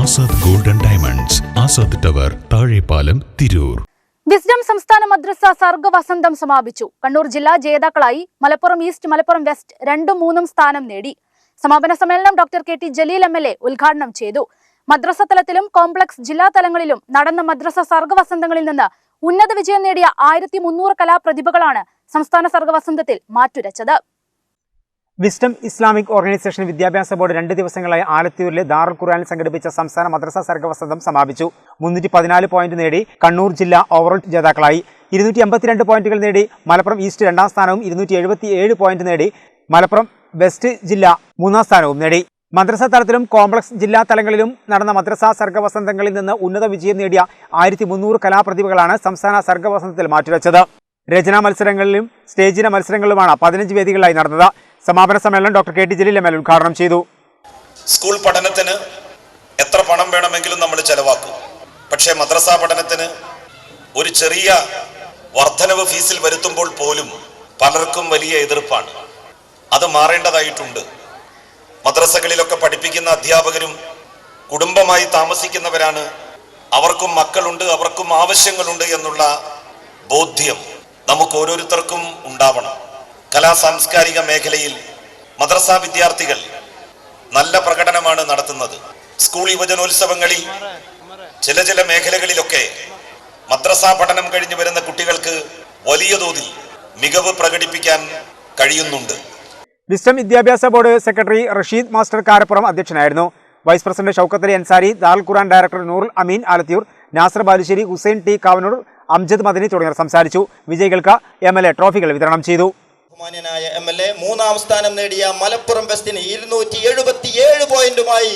Azad golden diamonds Azad tower Thazhepalam Tirur. Wisdom സംസ്ഥാന മദ്രസ സർഗവസന്തം സമാപിച്ചു. കണ്ണൂർ ജില്ലാ ജേതാക്കളായി മലപ്പുറം ഈസ്റ്റ് മലപ്പുറം വെസ്റ്റ് രണ്ടും മൂന്നും സ്ഥാനം നേടി. സമാപന സമ്മേളനം doctor K T Jaleel M L A ഉദ്ഘാടനം ചെയ്തു. മദ്രസ തലത്തിലും കോംപ്ലക്സ് ജില്ലാ തലങ്ങളിലും നടന്ന മദ്രസ സർഗവസന്തങ്ങളിൽ നിന്ന് ഉന്നത വിജയം നേടിയ ആയിരത്തി മുന്നൂറ് കലാപ്രതിഭകളാണ് സംസ്ഥാന സർഗവസന്തത്തിൽ മാറ്റുരച്ചത്. വിസ്ഡം ഇസ്ലാമിക് ഓർഗനൈസേഷൻ വിദ്യാഭ്യാസ ബോർഡ് രണ്ട് ദിവസങ്ങളായി ആലത്തൂരിലെ ദാറുൽ ഖുർആനിൽ സംഘടിപ്പിച്ച സംസ്ഥാന മദ്രസ സർഗവസന്തം സമാപിച്ചു. മുന്നൂറ്റി പതിനാല് പോയിന്റ് നേടി കണ്ണൂർ ജില്ല ഓവറോൾ ജേതാക്കളായി. ഇരുന്നൂറ്റി എൺപത്തിരണ്ട് പോയിന്റുകൾ നേടി മലപ്പുറം ഈസ്റ്റ് രണ്ടാം സ്ഥാനവും ഇരുന്നൂറ്റി എഴുപത്തി ഏഴ് പോയിന്റ് നേടി മലപ്പുറം വെസ്റ്റ് ജില്ല മൂന്നാം സ്ഥാനവും നേടി. മദ്രസ തലത്തിലും കോംപ്ലക്സ് ജില്ലാ തലങ്ങളിലും നടന്ന മദ്രസ സർഗവസന്തങ്ങളിൽ നിന്ന് ഉന്നത വിജയം നേടിയ ആയിരത്തി മുന്നൂറ് കലാപ്രതിഭകളാണ് സംസ്ഥാന സർഗവസന്തത്തിൽ മാറ്റിവെച്ചത്. രചനാ മത്സരങ്ങളിലും സ്റ്റേജിന മത്സരങ്ങളിലുമാണ് പതിനഞ്ച് വേദികളിലായി നടന്നത്. സമാപന സമ്മേളനം doctor K T Jaleel M L ഉദ്ഘാടനം ചെയ്തു. സ്കൂൾ പഠനത്തിന് എത്ര പണം വേണമെങ്കിലും നമ്മൾ ചെലവാക്കും. പക്ഷേ മദ്രസ പഠനത്തിന് ഒരു ചെറിയ വർധനവ് ഫീസിൽ വരുത്തുമ്പോൾ പോലും പലർക്കും വലിയ എതിർപ്പാണ്. അത് മാറേണ്ടതായിട്ടുണ്ട്. മദ്രസകളിലൊക്കെ പഠിപ്പിക്കുന്ന അധ്യാപകരും കുടുംബമായി താമസിക്കുന്നവരാണ്. അവർക്കും മക്കളുണ്ട് അവർക്കും ആവശ്യങ്ങളുണ്ട് എന്നുള്ള ബോധ്യം നമുക്ക് ഓരോരുത്തർക്കും ഉണ്ടാവണം. കലാ സാംസ്കാരിക മേഖലയിൽ മദ്രസ വിദ്യാർത്ഥികൾ നല്ല പ്രകടനമാണ് നടത്തുന്നത്. സ്കൂൾ യുവജനോത്സവങ്ങളിൽ ചില ചില മേഖലകളിലൊക്കെ മദ്രസ പഠനം കഴിഞ്ഞു വരുന്ന കുട്ടികൾക്ക് വലിയ തോതിൽ മികവ് പ്രകടിപ്പിക്കാൻ കഴിയുന്നുണ്ട്. വിസ്റ്റം വിദ്യാഭ്യാസ board secretary Rasheed master Karappuram അധ്യക്ഷനായിരുന്നു. Vice president Shoukath Ali Ansari Dar Quran director Noorul Ameen Alathiyur Nasar Balussery Hussain T Kavanur Amjad Madani തുടങ്ങിയവർ സംസാരിച്ചു. വിജയികൾക്ക് എ ട്രോഫികൾ വിതരണം ചെയ്തു. ബഹുമാന്യനായ എം എൽ എ മൂന്നാം സ്ഥാനം നേടിയ മലപ്പുറം വെസ്റ്റിന് ഇരുന്നൂറ്റി എഴുപത്തി ഏഴ് പോയിന്റുമായി